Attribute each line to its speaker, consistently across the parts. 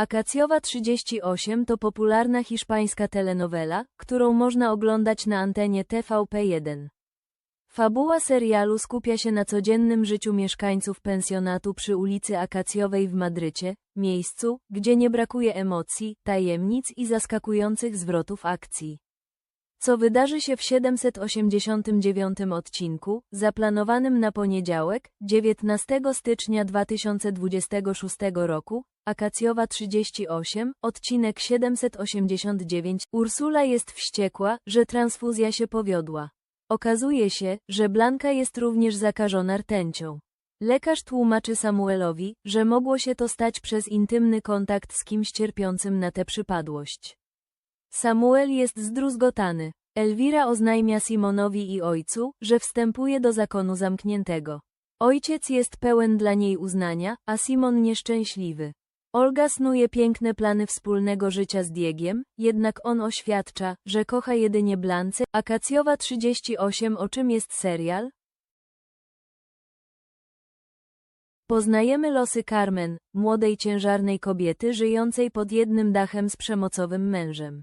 Speaker 1: Akacjowa 38 to popularna hiszpańska telenowela, którą można oglądać na antenie TVP1. Fabuła serialu skupia się na codziennym życiu mieszkańców pensjonatu przy ulicy Akacjowej w Madrycie, miejscu, gdzie nie brakuje emocji, tajemnic i zaskakujących zwrotów akcji. Co wydarzy się w 789 odcinku, zaplanowanym na poniedziałek, 19 stycznia 2026 roku, Akacjowa 38, odcinek 789. Ursula jest wściekła, że transfuzja się powiodła. Okazuje się, że Blanka jest również zakażona rtęcią. Lekarz tłumaczy Samuelowi, że mogło się to stać przez intymny kontakt z kimś cierpiącym na tę przypadłość. Samuel jest zdruzgotany. Elwira oznajmia Simonowi i ojcu, że wstępuje do zakonu zamkniętego. Ojciec jest pełen dla niej uznania, a Simon nieszczęśliwy. Olga snuje piękne plany wspólnego życia z Diegiem, jednak on oświadcza, że kocha jedynie Blance. Akacjowa 38 O czym jest serial? Poznajemy losy Carmen, młodej ciężarnej kobiety żyjącej pod jednym dachem z przemocowym mężem.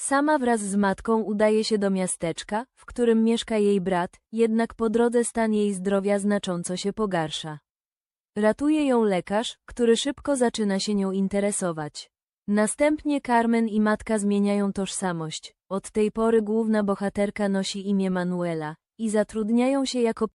Speaker 1: Sama wraz z matką udaje się do miasteczka, w którym mieszka jej brat, jednak po drodze stan jej zdrowia znacząco się pogarsza. Ratuje ją lekarz, który szybko zaczyna się nią interesować. Następnie Carmen i matka zmieniają tożsamość. Od tej pory główna bohaterka nosi imię Manuela i zatrudniają się jako